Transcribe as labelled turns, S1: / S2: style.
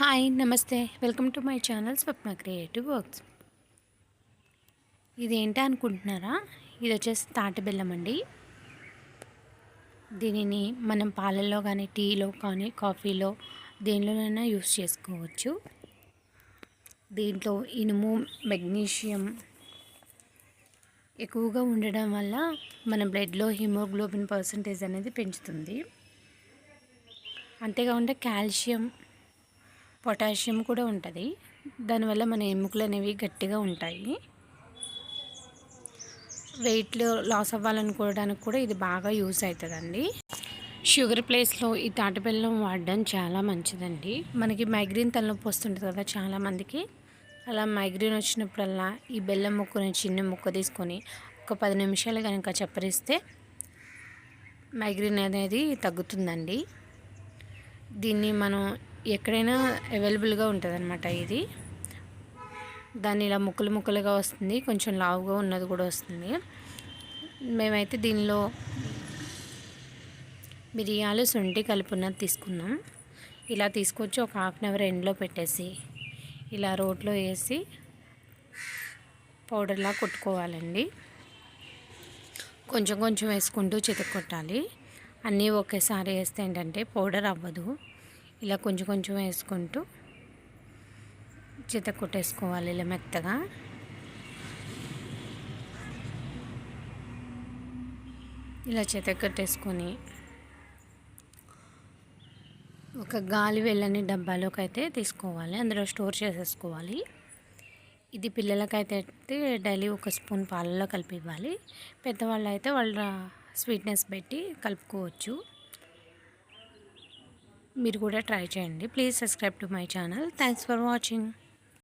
S1: Hi నమస్తే. Welcome to my channel Swapna creative works. ఇది ఏంటి అనుకుంటున్నారా? ఇది వచ్చేసి తాటబెల్లం అండి. దీనిని మనం పాలల్లో కానీ టీలో కానీ కాఫీలో దేనిలోనైనా యూస్ చేసుకోవచ్చు. దీంట్లో ఇనుము మెగ్నీషియం ఎక్కువగా ఉండడం వల్ల మన బ్లడ్లో హిమోగ్లోబిన్ పర్సంటేజ్ అనేది పెంచుతుంది. అంతేకాకుండా కాల్షియం పొటాషియం కూడా ఉంటుంది. దానివల్ల మన ఎముకలు అనేవి గట్టిగా ఉంటాయి. వెయిట్లో లాస్ అవ్వాలనుకోవడానికి కూడా ఇది బాగా యూస్ అవుతుందండి షుగర్ ప్లేస్లో ఈ తాటి బెల్లం వాడడం చాలా మంచిదండి. మనకి మైగ్రేన్ తలనొప్పి వస్తుంటుంది కదా చాలామందికి అలా మైగ్రీన్ వచ్చినప్పుడల్లా ఈ బెల్లం ముక్కని చిన్న ముక్క తీసుకొని ఒక పది నిమిషాలు కనుక చప్పరిస్తే మైగ్రీన్ అనేది తగ్గుతుందండి. దీన్ని మనం ఎక్కడైనా అవైలబుల్గా ఉంటుంది అనమాట ఇది. దాన్ని ఇలా ముక్కలు ముక్కలుగా వస్తుంది. కొంచెం లావుగా ఉన్నది కూడా వస్తుంది. మేమైతే దీనిలో మిరియాలు శొంఠి కలుపున్నది తీసుకున్నాం. ఇలా తీసుకొచ్చి ఒక హాఫ్ అన్ అవర్ ఎండ్లో పెట్టేసి ఇలా రోట్లో వేసి పౌడర్లా కొట్టుకోవాలండి. కొంచెం కొంచెం వేసుకుంటూ చితకొట్టాలి అన్నీ ఒకేసారి వేస్తే ఏంటంటే పౌడర్ అవ్వదు. ఇలా కొంచెం కొంచెం వేసుకుంటూ చిత కొట్టేసుకోవాలి ఇలా మెత్తగా. ఇలా చేత కట్టేసుకొని ఒక గాలి వెళ్ళని డబ్బాలోకి అయితే తీసుకోవాలి. అందులో స్టోర్ చేసేసుకోవాలి. ఇది పిల్లలకైతే అయితే డైలీ ఒక స్పూన్ పాలలో కలిపి ఇవ్వాలి పెద్దవాళ్ళు అయితే వాళ్ళ స్వీట్నెస్ పెట్టి కలుపుకోవచ్చు. మీరు కూడా ట్రై చేయండి. Please subscribe to my channel. Thanks for watching.